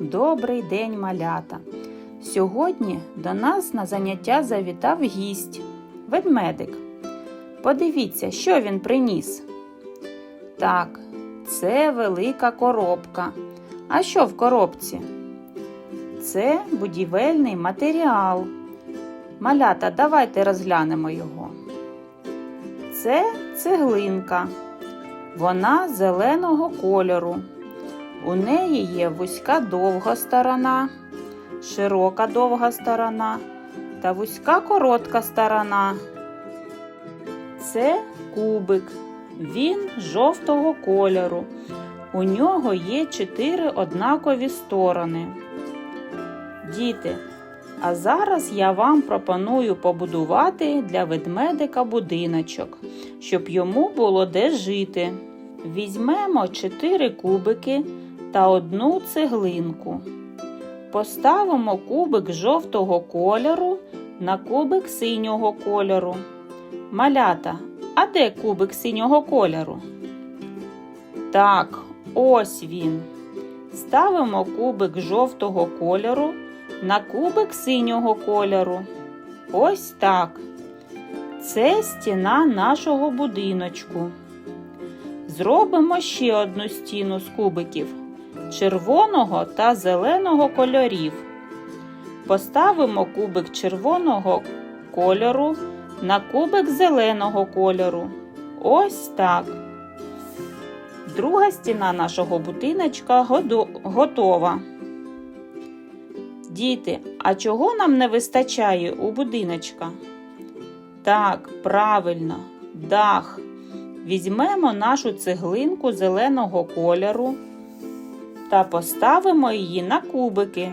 Добрий день, малята! Сьогодні до нас на заняття завітав гість ведмедик. Подивіться, що він приніс. Так, це велика коробка. А що в коробці? Це будівельний матеріал. Малята, давайте розглянемо його. Це цеглинка. Вона зеленого кольору. У неї є вузька довга сторона, широка довга сторона та вузька коротка сторона. Це кубик. Він жовтого кольору. У нього є чотири однакові сторони. Діти, а зараз я вам пропоную побудувати для ведмедика будиночок, щоб йому було де жити. Візьмемо чотири кубики та одну цеглинку. Поставимо кубик жовтого кольору на кубик синього кольору. Малята, а де кубик синього кольору? Так, ось він. Ставимо кубик жовтого кольору на кубик синього кольору. Ось так. Це стіна нашого будиночку. Зробимо ще одну стіну з кубиків червоного та зеленого кольорів. Поставимо кубик червоного кольору на кубик зеленого кольору. Ось так. Друга стіна нашого будиночка готова. Діти, а чого нам не вистачає у будиночка? Так, правильно, дах. Візьмемо нашу цеглинку зеленого кольору та поставимо її на кубики.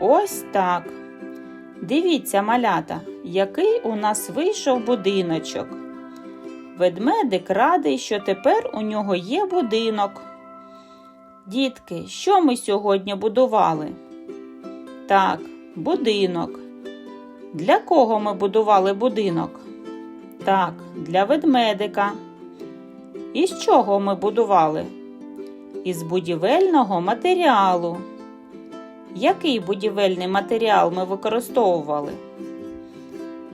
Ось так. Дивіться, малята, який у нас вийшов будиночок. Ведмедик радий, що тепер у нього є будинок. Дітки, що ми сьогодні будували? Так, будинок. Для кого ми будували будинок? Так, для ведмедика. Із чого ми будували? Із будівельного матеріалу. Який будівельний матеріал ми використовували?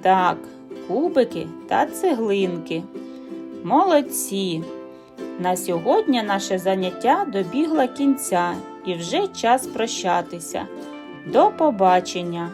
Так, кубики та цеглинки. Молодці! На сьогодні наше заняття добігло кінця і вже час прощатися. До побачення!